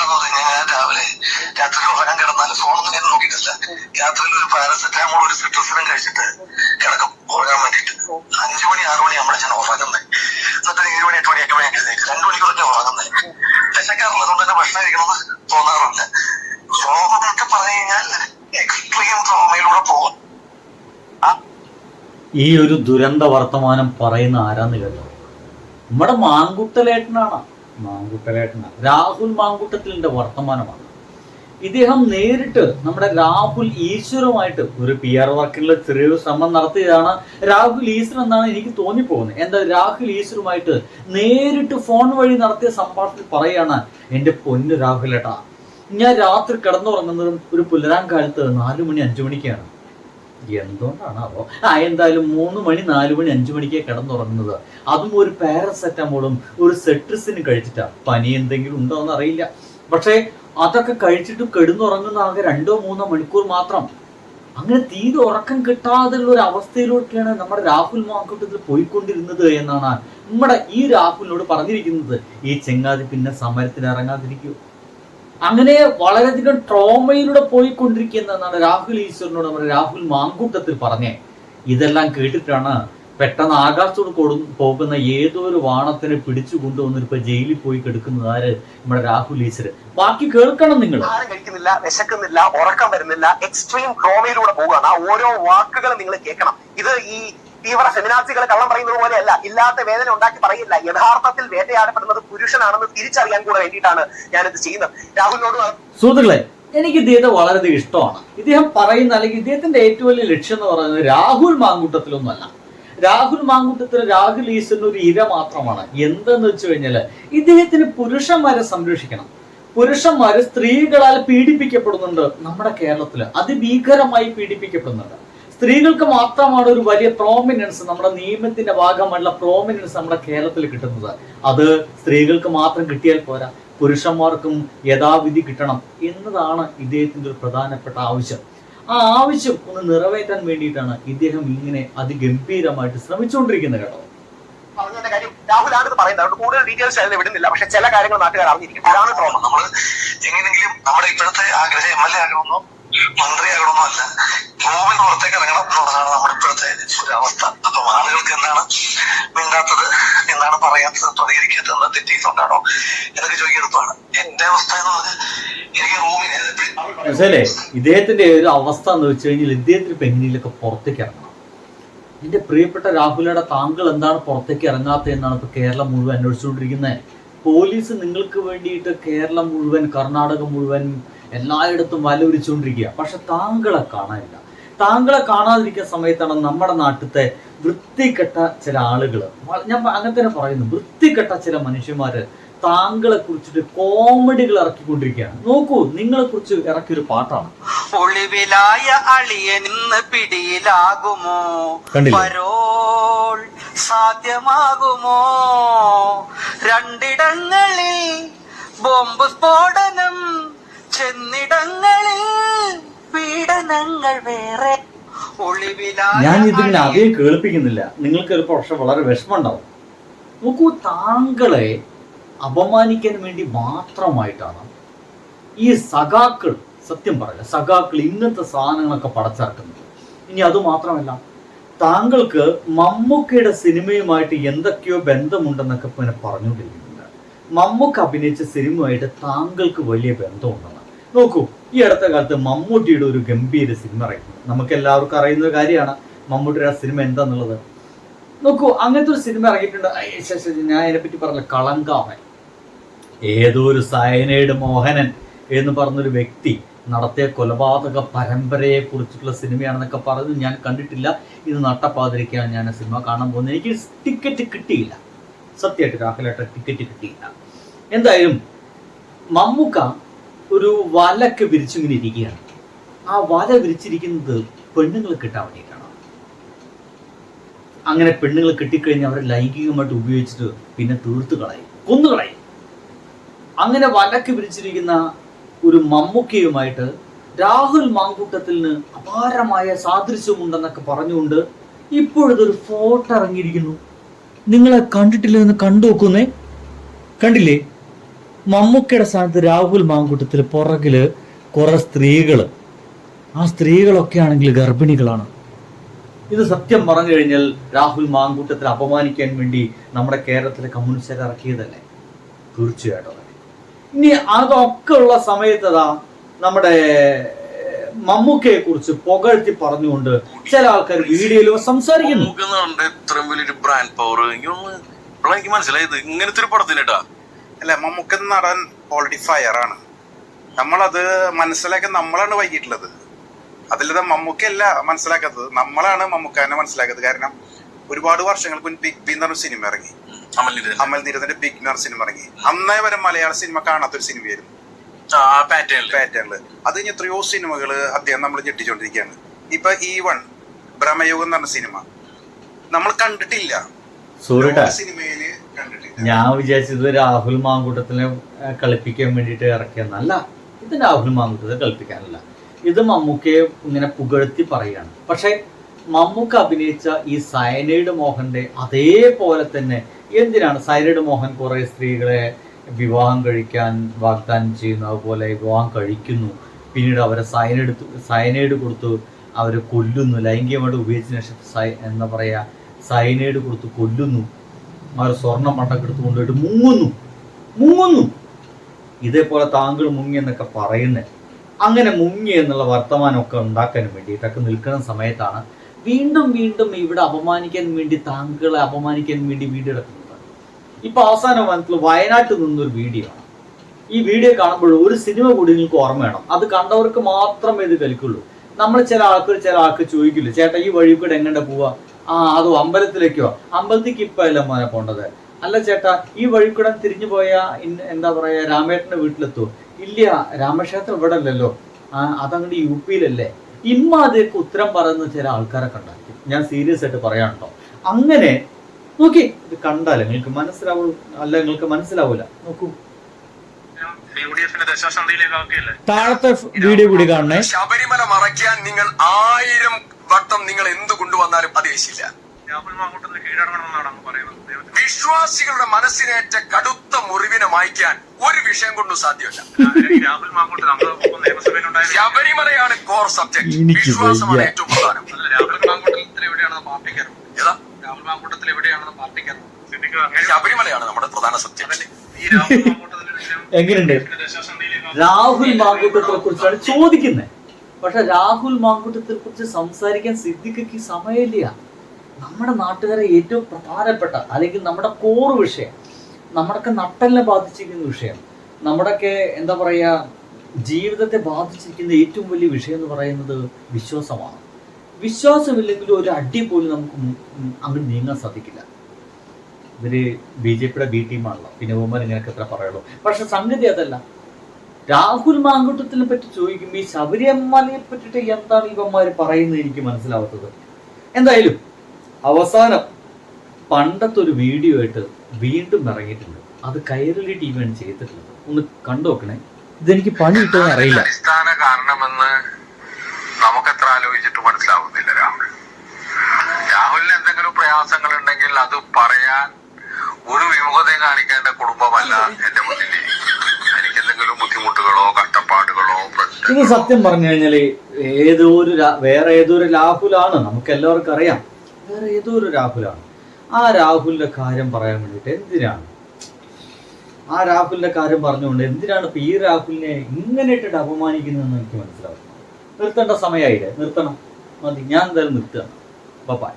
രാവിലെ രാത്രി വരാൻ കിടന്നാൽ ഫോണൊന്നും ഞാൻ നോക്കിയിട്ടില്ല. രാത്രിയിൽ ഒരു പാരസെറ്റാമോൾ ഒരു സിട്രസിനും കഴിച്ചിട്ട് കിടക്കും ഉറങ്ങാൻ വേണ്ടിയിട്ട്. അഞ്ചു മണി ആറു മണി നമ്മളെ ഞാൻ ഉറങ്ങുന്നത് എന്നിട്ട് ഏഴ് മണി എട്ട് മണി എട്ട് മണി എഴുന്നേക്ക് രണ്ടു മണിക്കൂറൊക്കെ ഉറങ്ങുന്നത് വിശക്കാറുള്ളത് അതുകൊണ്ട് തന്നെ ഭക്ഷണം കഴിക്കണമെന്ന് തോന്നാറില്ല രോഗം എന്നൊക്കെ പറഞ്ഞു കഴിഞ്ഞാൽ എക്സ്ട്രീം ട്രോമയിലൂടെ പോകും. ഈ ഒരു ദുരന്ത വർത്തമാനം പറയുന്ന ആരാന്ന് കേട്ടോ? നമ്മുടെ മാങ്കുട്ടലേട്ടനാണ്? മാങ്കുട്ടലേട്ടനാണ് രാഹുൽ മാങ്കുട്ടത്തിലിന്റെ വർത്തമാനമാണ്. ഇദ്ദേഹം നേരിട്ട് നമ്മുടെ രാഹുൽ ഈശ്വരുമായിട്ട് ഒരു പി ആർ വർക്കിനുള്ള ചെറിയൊരു ശ്രമം നടത്തിയതാണ് രാഹുൽ ഈശ്വർ എന്നാണ് എനിക്ക് തോന്നിപ്പോകുന്നത്. എന്താ രാഹുൽ ഈശ്വരുമായിട്ട് നേരിട്ട് ഫോൺ വഴി നടത്തിയ സംഭാഷണത്തിൽ പറയാണ് എന്റെ പൊന്നു രാഹുലേട്ടാ ഞാൻ രാത്രി കിടന്നുറങ്ങുന്നതും ഒരു പുലരാൻ കാലത്ത് നാലു മണി അഞ്ചു മണിക്കാണ്. എന്തുകൊണ്ടാണാവോ? ആ എന്തായാലും മൂന്ന് മണി നാലു മണി അഞ്ചു മണിക്ക് കിടന്നുറങ്ങുന്നത്. അതും ഒരു പാരസെറ്റമോളും ഒരു സെട്രിസിനും കഴിച്ചിട്ടാ. പനി എന്തെങ്കിലും ഉണ്ടോ എന്ന് അറിയില്ല. പക്ഷേ അതൊക്കെ കഴിച്ചിട്ട് കിടന്നുറങ്ങുന്ന ആകെ രണ്ടോ മൂന്നോ മണിക്കൂർ മാത്രം. അങ്ങനെ തീരെ ഉറക്കം കിട്ടാതുള്ള ഒരു അവസ്ഥയിലൂടെയാണ് നമ്മുടെ രാഹുൽ മാക്കൂട്ടത്തിൽ പോയിക്കൊണ്ടിരുന്നത് എന്നാണ് നമ്മുടെ ഈ രാഹുലിനോട് പറഞ്ഞിരിക്കുന്നത്. ഈ ചെങ്ങാതി പിന്നെ സമരത്തിന് ഇറങ്ങാതിരിക്കൂ അങ്ങനെ വളരെയധികം ട്രോമയിലൂടെ പോയിക്കൊണ്ടിരിക്കുന്ന എന്നാണ് രാഹുൽ ഈശ്വരനോട് നമ്മുടെ രാഹുൽ മാങ്കൂട്ടത്തിൽ പറഞ്ഞേ. ഇതെല്ലാം കേട്ടിട്ടാണ് പെട്ടെന്ന് ആകാശത്തോട് കൊടു പോകുന്ന ഏതൊരു വാണത്തിനെ പിടിച്ചു കൊണ്ടുവന്നിട്ട് ജയിലിൽ പോയി കിടക്കുന്നത് ആര്? നമ്മുടെ രാഹുൽ ഈശ്വരൻ. ബാക്കി കേൾക്കണം നിങ്ങൾ. ആരും കഴിക്കുന്നില്ല വിശക്കുന്നില്ല ഉറക്കം വരുന്നില്ല എക്സ്ട്രീം ട്രോമയിലൂടെ പോവുകയാണ്. ആ ഓരോ വാക്കുകളും നിങ്ങൾ കേൾക്കണം. ഇത് ഈ തീവ്ര സെമിനാർസികൾ കള്ളം പറയുന്നത് പോലെയല്ല ഇല്ലാത്ത വേദന ഉണ്ടാക്കി പറയില്ല. യഥാർത്ഥത്തിൽ വേട്ടയാടപ്പെടുന്നത് പുരുഷനാണെന്ന് തിരിച്ചറിയാൻ കൂടെ വേണ്ടിയിട്ടാണ് ഞാനിത് ചെയ്യുന്നത്. രാഹുലിനോട് സുഹൃത്തുക്കളെ എനിക്ക് ഇദ്ദേഹത്തെ വളരെയധികം ഇഷ്ടമാണ്. ഇദ്ദേഹം പറയുന്ന അല്ലെങ്കിൽ ഇദ്ദേഹത്തിന്റെ ഏറ്റവും വലിയ ലക്ഷ്യം എന്ന് പറയുന്നത് രാഹുൽ മാങ്കൂട്ടത്തിലൊന്നുമല്ല. രാഹുൽ മാങ്കൂട്ടത്തിൽ രാഹുൽ ഈശ്വരൻ ഒരു ഇര മാത്രമാണ്. എന്തെന്ന് വെച്ച് കഴിഞ്ഞാൽ ഇദ്ദേഹത്തിന് പുരുഷന്മാരെ സംരക്ഷിക്കണം. പുരുഷന്മാര് സ്ത്രീകളാൽ പീഡിപ്പിക്കപ്പെടുന്നുണ്ട് നമ്മുടെ കേരളത്തിൽ അതിഭീകരമായി പീഡിപ്പിക്കപ്പെടുന്നുണ്ട്. സ്ത്രീകൾക്ക് മാത്രമാണ് ഒരു വലിയ പ്രോമിനൻസ് നമ്മുടെ നിയമത്തിന്റെ ഭാഗമായിട്ടുള്ള പ്രോമിനൻസ് നമ്മുടെ കേരളത്തിൽ കിട്ടുന്നത്. അത് സ്ത്രീകൾക്ക് മാത്രം കിട്ടിയാൽ പോരാ. പുരുഷന്മാർക്കും യഥാവിധി കിട്ടണം എന്നതാണ് ഇദ്ദേഹത്തിന്റെ ഒരു പ്രധാനപ്പെട്ട ആവശ്യം. ആ ആവശ്യം ഒന്ന് നിറവേറ്റാൻ വേണ്ടിയിട്ടാണ് ഇദ്ദേഹം ഇങ്ങനെ അതിഗംഭീരമായിട്ട് ശ്രമിച്ചുകൊണ്ടിരിക്കുന്നത് കേട്ടോ. പറഞ്ഞതിന്റെ കാര്യം രാഹുലാണ് പറയുന്നത്. അതുകൊണ്ട് കൂടുതൽ ഡീറ്റെയിൽസ് അതിൽ വിടുന്നില്ല. പക്ഷെ ചില കാര്യങ്ങൾ നാട്ടുകാർ അറിഞ്ഞിരിക്കും. നമ്മൾ എങ്ങനെയെങ്കിലും നമ്മുടെ ഇപ്പോഴത്തെ ആഗ്രഹം എം എൽ എ ആകണമെന്നോ മന്ത്രി അല്ല ഭൂമിന് പുറത്തേക്ക് ഇറങ്ങണം എന്നുള്ളതാണ് നമ്മുടെ ഇപ്പോഴത്തെ ഒരു അവസ്ഥ അപ്പൊ ആളുകൾക്ക് എന്താണ് മിണ്ടാത്തത് എന്താണ് പറയാത്തത് പ്രതികരിക്കാത്തത് തെറ്റിയിട്ടുണ്ടാണോ എന്നൊക്കെ ചോദിക്കെടുപ്പാണ് എന്റെ അവസ്ഥ എന്ന് പറഞ്ഞാൽ എനിക്ക് റൂമിന് ഇദ്ദേഹത്തിന്റെ ഒരു അവസ്ഥ എന്ന് വെച്ച് കഴിഞ്ഞാൽ ഇദ്ദേഹത്തിന് എങ്ങനെയൊക്കെ പുറത്തേക്ക് ഇറങ്ങണം. എന്റെ പ്രിയപ്പെട്ട രാഹുലയുടെ താങ്കൾ എന്താണ് പുറത്തേക്ക് ഇറങ്ങാത്തത് എന്നാണ് ഇപ്പൊ കേരളം മുഴുവൻ അന്വേഷിച്ചുകൊണ്ടിരിക്കുന്നത്. പോലീസ് നിങ്ങൾക്ക് വേണ്ടിയിട്ട് കേരളം മുഴുവൻ കർണാടക മുഴുവൻ എല്ലായിടത്തും വലവരിച്ചുകൊണ്ടിരിക്കുക പക്ഷെ താങ്കളെ കാണാനില്ല. താങ്കളെ കാണാതിരിക്കുന്ന സമയത്താണ് നമ്മുടെ നാട്ടിലത്തെ വൃത്തികെട്ട ചില ആളുകൾ ഞാൻ അങ്ങനെ തന്നെ പറയുന്നു. വൃത്തികെട്ട ചില മനുഷ്യന്മാര് താങ്കളെ കുറിച്ചിട്ട് കോമഡികൾ ഇറക്കിക്കൊണ്ടിരിക്കുകയാണ്. നോക്കൂ നിങ്ങളെ കുറിച്ച് ഇറക്കിയൊരു പാട്ടാണ്. ഒളിവിലായ അളിയനിന്ന് പിടിയിലാകുമോ? പരോൾ സാധ്യമാകുമോ? രണ്ടിടങ്ങളിൽ ബോംബ് സ്ഫോടനം ചെന്നിടങ്ങളിൽ പീഡനങ്ങൾ വേറെ. ഞാൻ ഇതിങ്ങനെ അധികം കേൾപ്പിക്കുന്നില്ല. നിങ്ങൾക്ക് ഒരു പക്ഷെ വളരെ വിഷമമുണ്ടാവും. നോക്കൂ താങ്കളെ അപമാനിക്കാൻ വേണ്ടി മാത്രമായിട്ടാണ് ഈ സഖാക്കൾ സത്യം പറയുക സഖാക്കൾ ഇങ്ങനത്തെ സാധനങ്ങളൊക്കെ പടച്ചിറക്കുന്നത്. ഇനി അത് മാത്രമല്ല താങ്കൾക്ക് മമ്മൂക്കയുടെ സിനിമയുമായിട്ട് എന്തൊക്കെയോ ബന്ധമുണ്ടെന്നൊക്കെ പിന്നെ പറഞ്ഞുകൊണ്ടിരിക്കുന്നുണ്ട്. മമ്മൂക്ക അഭിനയിച്ച സിനിമയുമായിട്ട് താങ്കൾക്ക് വലിയ ബന്ധമുണ്ടെന്ന് നോക്കൂ ഈ അടുത്ത കാലത്ത് മമ്മൂട്ടിയുടെ ഒരു ഗംഭീര സിനിമ ഇറങ്ങി. നമുക്ക് എല്ലാവർക്കും അറിയുന്ന ഒരു കാര്യമാണ് മമ്മൂട്ടിയുടെ ആ സിനിമ എന്താന്നുള്ളത്. നോക്കൂ അങ്ങനത്തെ ഒരു സിനിമ ഇറങ്ങിയിട്ടുണ്ട്. ഞാൻ അതിനെ പറ്റി ഞാൻ അതിനെപ്പറ്റി പറഞ്ഞ കളങ്കാമൻ. ഏതോ ഒരു സയനൈഡ് മോഹനൻ എന്ന് പറഞ്ഞൊരു വ്യക്തി നടത്തിയ കൊലപാതക പരമ്പരയെ കുറിച്ചിട്ടുള്ള സിനിമയാണെന്നൊക്കെ പറഞ്ഞ് ഞാൻ കണ്ടിട്ടില്ല. ഇത് നട്ടപ്പാതിരിക്കാൻ ഞാൻ സിനിമ കാണാൻ പോകുന്നത്. എനിക്ക് ടിക്കറ്റ് കിട്ടിയില്ല. സത്യമായിട്ട് രാഹുലേട്ട ടിക്കറ്റ് കിട്ടിയില്ല. എന്തായാലും മമ്മൂക്ക ഒരു വലക്ക് വിരിച്ചിങ്ങനെ ഇരിക്കുകയാണ്. ആ വല വിരിച്ചിരിക്കുന്നത് പെണ്ണുങ്ങൾ കിട്ടാൻ വേണ്ടിയിട്ടാണ്? അങ്ങനെ പെണ്ണുങ്ങൾ കിട്ടിക്കഴിഞ്ഞാൽ അവരെ ലൈംഗികമായിട്ട് ഉപയോഗിച്ചിട്ട് പിന്നെ തീർത്ത് കളയും കൊന്നുകളയും അങ്ങനെ വലക്ക് വിരിച്ചിരിക്കുന്ന ഒരു മമ്മൂക്കയുമായിട്ട് രാഹുൽ മാങ്കൂട്ടത്തിന് അപാരമായ സാദൃശ്യമുണ്ടെന്നൊക്കെ പറഞ്ഞുകൊണ്ട് ഇപ്പോഴതൊരു ഫോട്ടോ ഇറങ്ങിയിരിക്കുന്നു. നിങ്ങളെ കണ്ടിട്ടില്ല എന്ന് കണ്ടു നോക്കുന്നേ? കണ്ടില്ലേ? മമ്മൂക്കയുടെ സ്ഥാനത്ത് രാഹുൽ മാങ്കൂട്ടത്തിൽ പുറകിൽ കുറെ സ്ത്രീകൾ ആ സ്ത്രീകളൊക്കെ ആണെങ്കിൽ ഗർഭിണികളാണ്. ഇത് സത്യം പറഞ്ഞു കഴിഞ്ഞാൽ രാഹുൽ മാങ്കൂട്ടത്തിൽ അപമാനിക്കാൻ വേണ്ടി നമ്മുടെ കേരളത്തിലെ കമ്മ്യൂണിസ്റ്റുകാർ ഇറക്കിയതല്ലേ? തീർച്ചയായിട്ടും ഇനി അതൊക്കെ ഉള്ള സമയത്തതാ നമ്മുടെ മമ്മൂക്കയെ കുറിച്ച് പുകഴ്ത്തി പറഞ്ഞുകൊണ്ട് ചില ആൾക്കാർ വീഡിയോയിൽ സംസാരിക്കുന്നു. ഇത്രയും വലിയൊരു ബ്രാൻഡ് പവർ എനിക്ക് മനസ്സിലായത് ഇങ്ങനത്തെ ഒരു പടത്തിനേട്ടാ അല്ല മമ്മൂക്ക നടൻ ഓൾറെഡി ഫയറാണ് നമ്മളത് മനസ്സിലാക്കാൻ നമ്മളാണ് വൈകിട്ടുള്ളത് അതിലത് മമ്മൂക്കയല്ല മനസ്സിലാക്കാത്തത്. നമ്മളാണ് മമ്മൂക്കാനെ മനസ്സിലാക്കിയത് കാരണം ഒരുപാട് വർഷങ്ങൾക്ക് മുൻപ് ബിഗ് ബി എന്ന് പറഞ്ഞ സിനിമ ഇറങ്ങി. അമൽ നീരദിന്റെ ബിഗ് എന്ന് പറഞ്ഞ സിനിമ ഇറങ്ങി. അന്നേ വരെ മലയാള സിനിമ കാണാത്തൊരു സിനിമയായിരുന്നു ആ പാറ്റേണിൽ അത് കഴിഞ്ഞ് എത്രയോ സിനിമകൾ അദ്ദേഹം നമ്മൾ ഞെട്ടിച്ചോണ്ടിരിക്കുകയാണ്. ഇപ്പൊ ഈ വൺ ഭ്രമയുഗം എന്ന് പറഞ്ഞ സിനിമ നമ്മൾ കണ്ടിട്ടില്ല. സിനിമയിൽ ഞാൻ വിചാരിച്ചത് രാഹുൽ മാങ്കൂട്ടത്തിനെ കളിപ്പിക്കാൻ വേണ്ടിയിട്ട് ഇറക്കിയെന്നല്ല. ഇത് രാഹുൽ മാങ്കൂട്ടത്തെ കളിപ്പിക്കാനല്ല. ഇത് മമ്മൂക്കയെ ഇങ്ങനെ പുകഴ്ത്തി പറയുകയാണ്. പക്ഷേ മമ്മൂക്ക അഭിനയിച്ച ഈ സയനൈഡ് മോഹന്റെ അതേപോലെ തന്നെ എന്തിനാണ് സയനൈഡ് മോഹൻ കുറെ സ്ത്രീകളെ വിവാഹം കഴിക്കാൻ വാഗ്ദാനം ചെയ്യുന്നു അതുപോലെ വിവാഹം കഴിക്കുന്നു. പിന്നീട് അവരെ സയനൈഡ് സയനൈഡ് കൊടുത്തു അവരെ കൊല്ലുന്നു. ലൈംഗികമായിട്ട് ഉപയോഗിച്ചതിന് ശേഷം സൈ എന്താ പറയുക സയനൈഡ് കൊടുത്ത് കൊല്ലുന്നു. അവർ സ്വർണം പണ്ടൊക്കെ എടുത്തു കൊണ്ടുപോയിട്ട് മൂന്നും മൂന്നും ഇതേപോലെ താങ്കൾ മുങ്ങി എന്നൊക്കെ പറയുന്നത് അങ്ങനെ മുങ്ങി എന്നുള്ള വർത്തമാനമൊക്കെ ഉണ്ടാക്കാൻ വേണ്ടിയിട്ടൊക്കെ നിൽക്കുന്ന സമയത്താണ് വീണ്ടും വീണ്ടും ഇവിടെ അപമാനിക്കാൻ വേണ്ടി താങ്കളെ അപമാനിക്കാൻ വേണ്ടി വീഡിയോ എടുക്കുന്നത്. ഇപ്പൊ അവസാന വനത്തിൽ വയനാട്ടിൽ നിന്നൊരു വീഡിയോ ആണ്. ഈ വീഡിയോ കാണുമ്പോൾ ഒരു സിനിമ കൂടി നിങ്ങൾക്ക് ഓർമ്മ വേണം. അത് കണ്ടവർക്ക് മാത്രമേ ഇത് കളിക്കുള്ളൂ നമ്മൾ ചില ആൾക്കാർ ചില ആൾക്ക് ചോദിക്കില്ല ചേട്ടാ ഈ വഴി കൂടെ എങ്ങനെ പോവാ? ആ അതോ അമ്പലത്തിലേക്കോ അമ്പലത്തിലേക്ക് ഇപ്പൊ അല്ല മോനെ പോണ്ടത്? അല്ല ചേട്ടാ ഈ വഴി കൂടെ തിരിഞ്ഞു പോയ എന്താ പറയാ രാമേട്ടന്റെ വീട്ടിലെത്തോ? ഇല്ല രാമക്ഷേത്രം ഇവിടെ അല്ലല്ലോ ആ അതങ്ങോട്ട് യു പിയിലല്ലേ. ഇമ്മാതിരിക്ക് ഉത്തരം പറയുന്ന ചില ആൾക്കാരെ കണ്ടാക്കി ഞാൻ സീരിയസ് ആയിട്ട് പറയാനുണ്ടോ അങ്ങനെ നോക്കി ഇത് കണ്ടാലേ നിങ്ങൾക്ക് മനസ്സിലാവൂ അല്ല നിങ്ങൾക്ക് മനസ്സിലാവൂല. നോക്കൂ. താഴത്തെ വീഡിയോ കൂടി കാണണേ. ശബരിമല മറയ്ക്കാൻ നിങ്ങൾ ആയിരം വട്ടം നിങ്ങൾ എന്ത് കൊണ്ടുവന്നാലും അത് യേശില്ല വിശ്വാസികളുടെ മനസ്സിനേറ്റ കടുത്ത മുറിവിനെ മായ്ക്കാൻ ഒരു വിഷയം കൊണ്ടും സാധ്യമല്ല. ശബരിമലയാണ് കോർ സബ്ജക്ട് വിശ്വാസമാണ് ഏറ്റവും പ്രധാനം. ശബരിമലയാണ് നമ്മുടെ പ്രധാന സബ്ജക്ട് ഈ രാഹുൽ മാങ്കൂട്ടത്തിൽ എങ്ങനെയുണ്ട്? രാഹുൽ മാങ്കൂട്ടത്തെ കുറിച്ചാണ് ചോദിക്കുന്നത് പക്ഷെ രാഹുൽ മാങ്കൂട്ടത്തെ കുറിച്ച് സംസാരിക്കാൻ സിദ്ദിഖയ്ക്ക് സമയമില്ല. നമ്മുടെ നാട്ടുകാരെ ഏറ്റവും പ്രധാനപ്പെട്ട അല്ലെങ്കിൽ നമ്മുടെ കോർ വിഷയം നമ്മുടെയൊക്കെ നട്ടലിനെ ബാധിച്ചിരിക്കുന്ന വിഷയം നമ്മുടെയൊക്കെ എന്താ പറയുക ജീവിതത്തെ ബാധിച്ചിരിക്കുന്ന ഏറ്റവും വലിയ വിഷയം എന്ന് പറയുന്നത് വിശ്വാസമാണ്. വിശ്വാസമില്ലെങ്കിൽ ഒരു അടി പോലും നമുക്ക് അങ്ങ് നീങ്ങാൻ സാധിക്കില്ല. ഇവർ ബി ജെ പിയുടെ ബി ടീമാണല്ലോ പിന്നെ ഇവന്മാർ ഇങ്ങനെയൊക്കെ എത്ര പറയുള്ളൂ. പക്ഷെ സംഗതി അതല്ല. രാഹുൽ മാങ്കുട്ടത്തിനെ പറ്റി ചോദിക്കുമ്പോൾ ഈ ശബരിമലയെ പറ്റിയിട്ട് എന്താണ് ഇവന്മാർ പറയുന്നത് എനിക്ക് മനസ്സിലാവാത്തത്? എന്തായാലും അവസാനം പണ്ടത്തെ ഒരു വീഡിയോ ആയിട്ട് വീണ്ടും ഇറങ്ങിയിട്ടുണ്ട്. അത് കൈരളി ടി വിയാണ് ചെയ്തിട്ടുള്ളത്. ഒന്ന് കണ്ടു നോക്കണേ. ഇതെനിക്ക് പണി കിട്ടാൻ അറിയില്ല. അടിസ്ഥാന കാരണമെന്ന് നമുക്കത്ര ആലോചിച്ചിട്ട് മനസ്സിലാവുന്നില്ല രാഹുൽ. രാഹുലിന് എന്തെങ്കിലും പ്രയാസങ്ങൾ ഉണ്ടെങ്കിൽ അത് പറയാൻ ഒരു വിമുഖതയും കാണിക്കേണ്ട കുടുംബമല്ല എന്റെ മുന്നിൽ എനിക്ക് എന്തെങ്കിലും ബുദ്ധിമുട്ടുകളോ കഷ്ടപ്പാടുകളോ പ്രശ്നം ഇത് സത്യം പറഞ്ഞു കഴിഞ്ഞാൽ ഏതോ ഒരു വേറെ ഏതോ ഒരു രാഹുലാണ് നമുക്ക് എല്ലാവർക്കും അറിയാം. വേറെ ഏതോ ഒരു രാഹുലാണ്? ആ രാഹുലിന്റെ കാര്യം പറയാൻ വേണ്ടിട്ട് എന്തിനാണ്? ആ രാഹുലിന്റെ കാര്യം പറഞ്ഞുകൊണ്ട് എന്തിനാണ് ഇപ്പൊ ഈ രാഹുലിനെ ഇങ്ങനെ ഇട്ടിട്ട് അപമാനിക്കുന്നതെന്ന് എനിക്ക് മനസ്സിലാവും നിർത്തേണ്ട സമയമായില്ലേ? നിർത്തണം. മതി ഞാൻ എന്തായാലും നിർത്തുകയാണ്. ബൈ